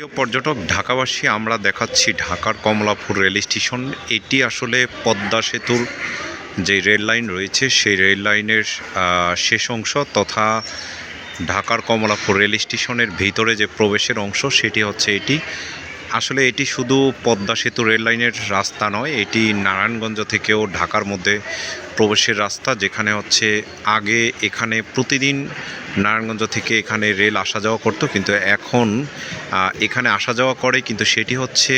প্রিয় পর্যটক, ঢাকাবাসী, আমরা দেখাচ্ছি ঢাকার কমলাপুর রেল স্টেশন। এটি আসলে পদ্মা সেতুর যে রেল লাইন রয়েছে, সেই রেল লাইনের শেষ অংশ তথা ঢাকার কমলাপুর রেল স্টেশনের ভিতরে যে প্রবেশের অংশ, সেটি হচ্ছে এটি। আসলে এটি শুধু পদ্মা সেতু রেল লাইনের রাস্তা নয়, এটি নারায়ণগঞ্জ থেকেও ঢাকার মধ্যে প্রবেশের রাস্তা, যেখানে হচ্ছে আগে এখানে প্রতিদিন নারায়ণগঞ্জ থেকে এখানে রেল আসা যাওয়া করতো, কিন্তু এখন এখানে আসা যাওয়া করে, কিন্তু সেটি হচ্ছে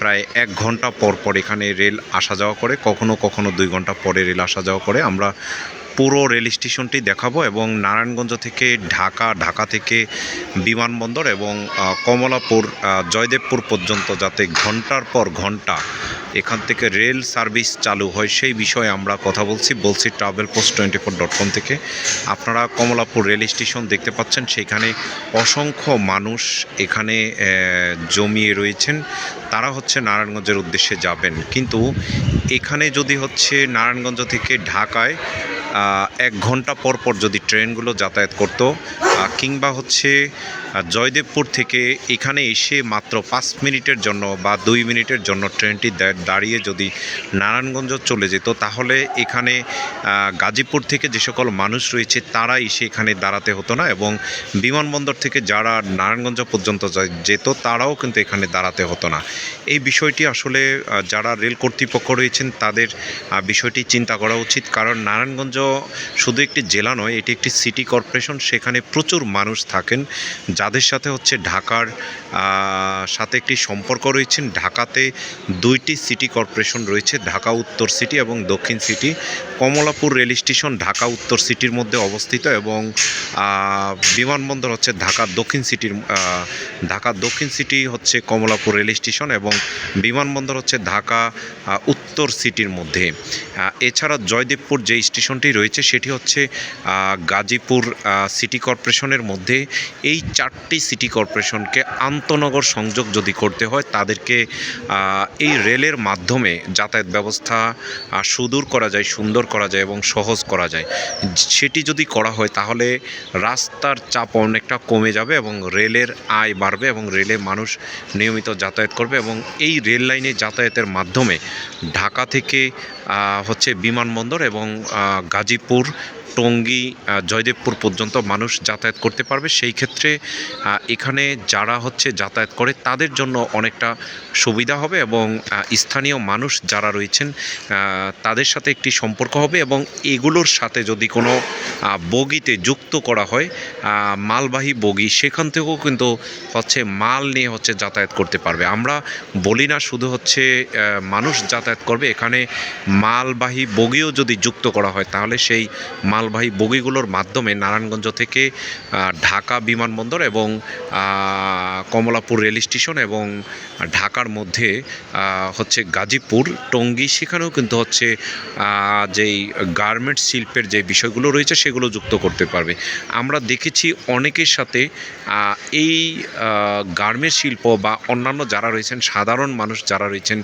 প্রায় এক ঘণ্টা পর পর এখানে রেল আসা যাওয়া করে, কখনো কখনো দুই ঘণ্টা পরে রেল আসা যাওয়া করে। আমরা পুরো রেল স্টেশনটি দেখাবো এবং নারায়ণগঞ্জ থেকে ঢাকা ঢাকা থেকে বিমানবন্দর এবং কমলাপুর জয়দেবপুর পর্যন্ত যাতে ঘণ্টার পর ঘণ্টা এখান থেকে রেল সার্ভিস চালু হয়, সেই বিষয়ে আমরা কথা বলছি বলছি travel post twenty four dot com থেকে। আপনারা কমলাপুর রেল স্টেশন দেখতে পাচ্ছেন, সেখানে অসংখ্য মানুষ এখানে জমিয়ে রয়েছেন। তারা হচ্ছে নারায়ণগঞ্জের উদ্দেশ্যে যাবেন। কিন্তু এখানে যদি হচ্ছে নারায়ণগঞ্জ থেকে ঢাকায় এক ঘণ্টা পর পর যদি ট্রেনগুলো যাতায়াত করতো কিংবা হচ্ছে জয়দেবপুর থেকে এখানে এসে মাত্র পাঁচ মিনিটের জন্য বা দুই মিনিটের জন্য ট্রেনটি দাঁড়িয়ে যদি নারায়ণগঞ্জ চলে যেত, তাহলে এখানে গাজীপুর থেকে যে সকল মানুষ রয়েছে, তারা এসে এখানে দাঁড়াতে হতো না এবং বিমানবন্দর থেকে যারা নারায়ণগঞ্জ পর্যন্ত যেত, তারাও কিন্তু এখানে দাঁড়াতে হতো না। এই বিষয়টি আসলে যারা রেল কর্তৃপক্ষ রয়েছেন, তাদের বিষয়টি চিন্তা করা উচিত, কারণ নারায়ণগঞ্জ শুধু একটি জেলা নয়, এটি একটি সিটি কর্পোরেশন সেখানে প্রচুর মানুষ থাকেন, যাদের সাথে হচ্ছে ঢাকার সাথে একটি সম্পর্ক রয়েছেন। ঢাকাতে দুইটি সিটি কর্পোরেশন রয়েছে, ঢাকা উত্তর সিটি এবং দক্ষিণ city. Kamalapur rail station Dhaka উত্তর সিটির মধ্যে অবস্থিত এবং বিমানবন্দর হচ্ছে ঢাকা দক্ষিণ সিটির ঢাকা দক্ষিণ সিটি হচ্ছে কমলাপুর রেল স্টেশন এবং বিমানবন্দর হচ্ছে ঢাকা উত্তর সিটির মধ্যে। এছাড়া জয়দেবপুর যে স্টেশনটি রয়েছে সেটি হচ্ছে গাজীপুর সিটি কর্পোরেশনের মধ্যে। এই চারটি সিটি কর্পোরেশনকে আন্তনগর সংযোগ যদি করতে হয়, তাদেরকে এই রেলের মাধ্যমে যাতায়াত ব্যবস্থা সুদূর করা যায়, সুন্দর করা যায় এবং সহজ করা যায়। সেটি যদি করা হয়, তাহলে রাস্তার চাপ অনেকটা কমে যাবে এবং রেলের আয় বাড়বে এবং রেলে মানুষ নিয়মিত যাতায়াত করবে এবং এই রেল লাইনে যাতায়াতের মাধ্যমে ঢাকা থেকে হচ্ছে বিমানবন্দর এবং গাজীপুর টঙ্গী জয়দেবপুর পর্যন্ত মানুষ যাতায়াত করতে পারবে। সেই ক্ষেত্রে এখানে যারা হচ্ছে যাতায়াত করে, তাদের জন্য অনেকটা সুবিধা হবে এবং স্থানীয় মানুষ যারা রয়েছেন তাদের সাথে একটি সম্পর্ক হবে এবং এগুলোর সাথে যদি কোনো বগিতে যুক্ত করা হয় মালবাহী বগি, সেখান থেকেও কিন্তু হচ্ছে মাল নিয়ে হচ্ছে যাতায়াত করতে পারবে। আমরা বলি না শুধু হচ্ছে মানুষ যাতায়াত করবে, এখানে মালবাহী বগিও যদি যুক্ত করা হয়, তাহলে সেই মালবাহী বগিগুলোর মাধ্যমে নারায়ণগঞ্জ থেকে ঢাকা বিমানবন্দর এবং কমলাপুর রেল স্টেশন এবং ঢাকার মধ্যে হচ্ছে গাজীপুর টঙ্গী। সেখানেও কিন্তু হচ্ছে যেই গার্মেন্টস শিল্পের যে বিষয়গুলো রয়েছে সেগুলো যুক্ত করতে পারবে। আমরা দেখেছি অনেকের সাথে এই গার্মেন্টস শিল্প বা অন্যান্য যারা রয়েছেন, সাধারণ মানুষ যারা রয়েছেন,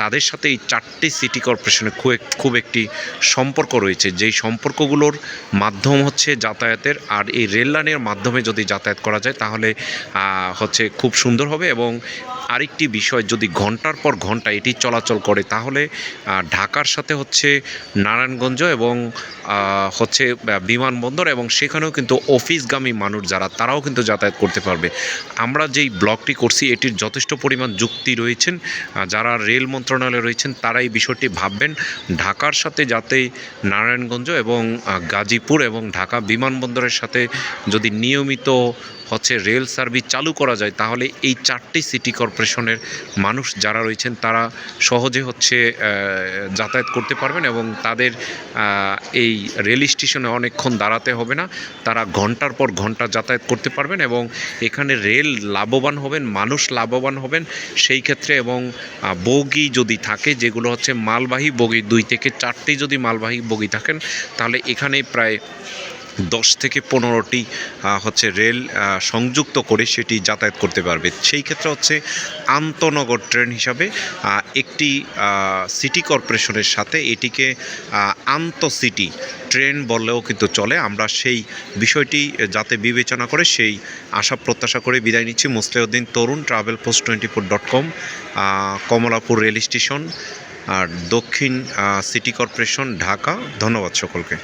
তাদের সাথে এই চারটি সিটি কর্পোরেশনের খুব খুব একটি সম্পর্ক রয়েছে। যেই সম্পর্কগুলোর মাধ্যম হচ্ছে যাতায়াতের, আর এই রেল লাইনের মাধ্যমে যদি যাতায়াত করা যায়, তাহলে হচ্ছে খুব সুন্দর হবে এবং আরেকটি বিষয়, যদি ঘণ্টার পর ঘণ্টা এটি চলাচল করে, তাহলে ঢাকার সাথে হচ্ছে নারায়ণগঞ্জ এবং হচ্ছে বিমানবন্দর এবং সেখানেও কিন্তু অফিসগামী মানুষ যারা, তারাও কিন্তু যাতায়াত করতে পারবে। আমরা যেই ব্লগটি করছি, এটির যথেষ্ট পরিমাণ যুক্তি রয়েছেন যারা রেল মন্ত্রণালয়ে রয়েছেন, তারা এই বিষয়টি ভাববেন। ঢাকার সাথে যাতে নারায়ণগঞ্জ এবং গাজীপুর এবং ঢাকা বিমানবন্দরের সাথে যদি নিয়মিত হচ্ছে রেল সার্ভিস চালু করা যায়, তাহলে এই চারটি সিটি কর্পোরেশনের মানুষ যারা রয়েছেন, তারা সহজে হচ্ছে যাতায়াত করতে পারবেন এবং তাদের এই রেল স্টেশনে অনেকক্ষণ দাঁড়াতে হবে না। তারা ঘণ্টার পর ঘণ্টা যাতায়াত করতে পারবেন এবং এখানে রেল লাভবান হবেন, মানুষ লাভবান হবেন। সেই ক্ষেত্রে এবং বগি যদি থাকে, যেগুলো হচ্ছে মালবাহী বগি, দুই থেকে চারটি যদি মালবাহী বগি থাকেন, তাহলে এখানে প্রায় দশ থেকে পনেরোটি হচ্ছে রেল সংযুক্ত করে সেটি যাতায়াত করতে পারবে। সেই ক্ষেত্রে হচ্ছে আন্তনগর ট্রেন হিসাবে একটি সিটি কর্পোরেশনের সাথে এটিকে আন্তঃসিটি ট্রেন বললেও কিন্তু চলে। আমরা সেই বিষয়টি যাতে বিবেচনা করে সেই আশা প্রত্যাশা করে বিদায় নিচ্ছি। Musliuddin Tarun travel post twenty four dot com Kamalapur rail station, আর দক্ষিণ সিটি কর্পোরেশন, ঢাকা। ধন্যবাদ সকলকে।